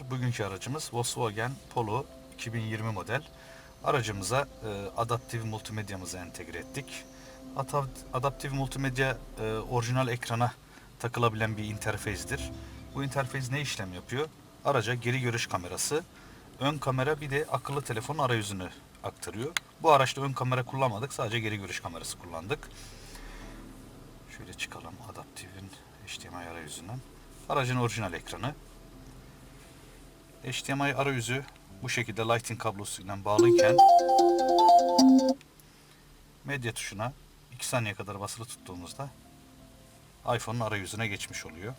Bugünkü aracımız Volkswagen Polo 2020 model. Aracımıza e, adaptif multimedyamızı entegre ettik. Ata- Adaptif multimedya e, orijinal ekrana takılabilen bir interfezdir. Bu interfez ne işlem yapıyor? Araca geri görüş kamerası, ön kamera bir de akıllı telefon arayüzünü aktarıyor. Bu araçta ön kamera kullanmadık, sadece geri görüş kamerası kullandık. Şöyle çıkalım adaptifin HDMI arayüzünden. Aracın orijinal ekranı. HDMI arayüzü bu şekilde Lightning kablosuyla bağlıyken medya tuşuna 2 saniye kadar basılı tuttuğumuzda iPhone'un arayüzüne geçmiş oluyor.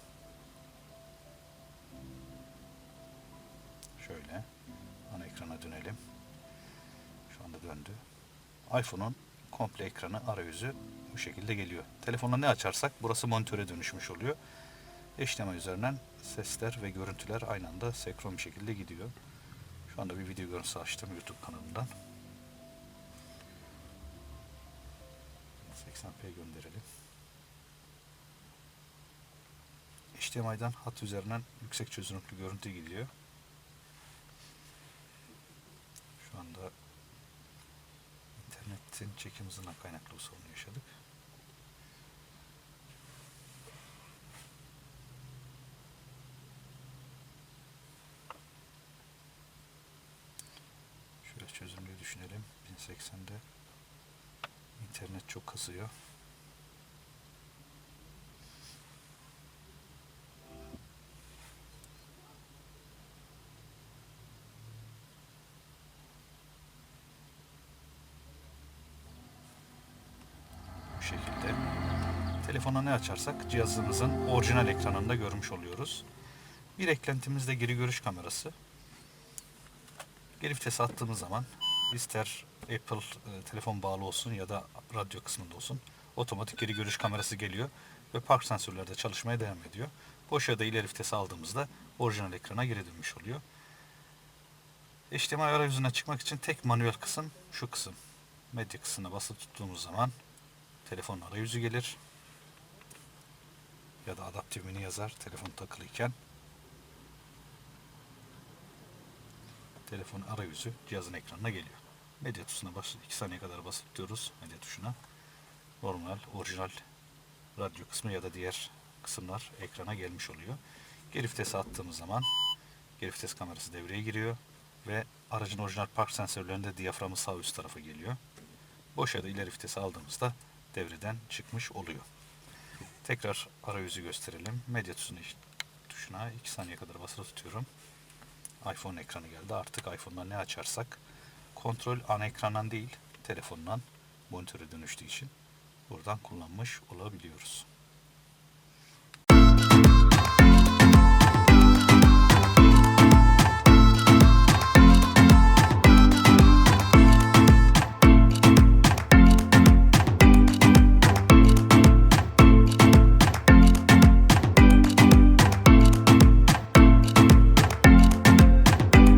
Şöyle ana ekrana dönelim. Şu anda döndü. iPhone'un komple ekranı arayüzü bu şekilde geliyor. Telefonla ne açarsak burası monitöre dönüşmüş oluyor. HDMI üzerinden sesler ve görüntüler aynı anda senkron bir şekilde gidiyor. Şu anda bir video görüntüsü açtım YouTube kanalından. 80p gönderelim. HDMI'den hat üzerinden yüksek çözünürlüklü görüntü gidiyor. Şu anda internetin çekim hızından kaynaklı bir sorun yaşadık. Şöyle çözünürlüğü düşünelim. 1080'de internet çok kasıyor. Bu şekilde. Telefona ne açarsak cihazımızın orijinal ekranında görmüş oluyoruz. Bir eklentimiz de geri görüş kamerası. Geri vitese attığımız zaman ister Apple e, telefon bağlı olsun ya da radyo kısmında olsun otomatik geri görüş kamerası geliyor ve park sensörleri de çalışmaya devam ediyor. Boş ya da ileri vitese aldığımızda orijinal ekrana geri dönmüş oluyor. HDMI arayüzüne çıkmak için tek manuel kısım şu kısım. Medya kısmına basılı tuttuğumuz zaman telefon arayüzü gelir. Ya da adaptif menü yazar telefon takılıyken. Telefon arayüzü cihazın ekranına geliyor. Medya tuşuna bas 2 saniye kadar basıp tutuyoruz medya tuşuna. Normal, orijinal radyo kısmı ya da diğer kısımlar ekrana gelmiş oluyor. Geri vitese attığımız zaman geri vites kamerası devreye giriyor ve aracın orijinal park sensörlerinde diyaframı sağ üst tarafa geliyor. Boş ya da ileri vitesi aldığımızda devreden çıkmış oluyor. Tekrar arayüzü gösterelim. Medya tuşuna 2 saniye kadar basılı tutuyorum iPhone ekranı geldi. Artık iPhone'dan ne açarsak kontrol ana ekrandan değil telefondan monitöre dönüştüğü için buradan kullanmış olabiliyoruz.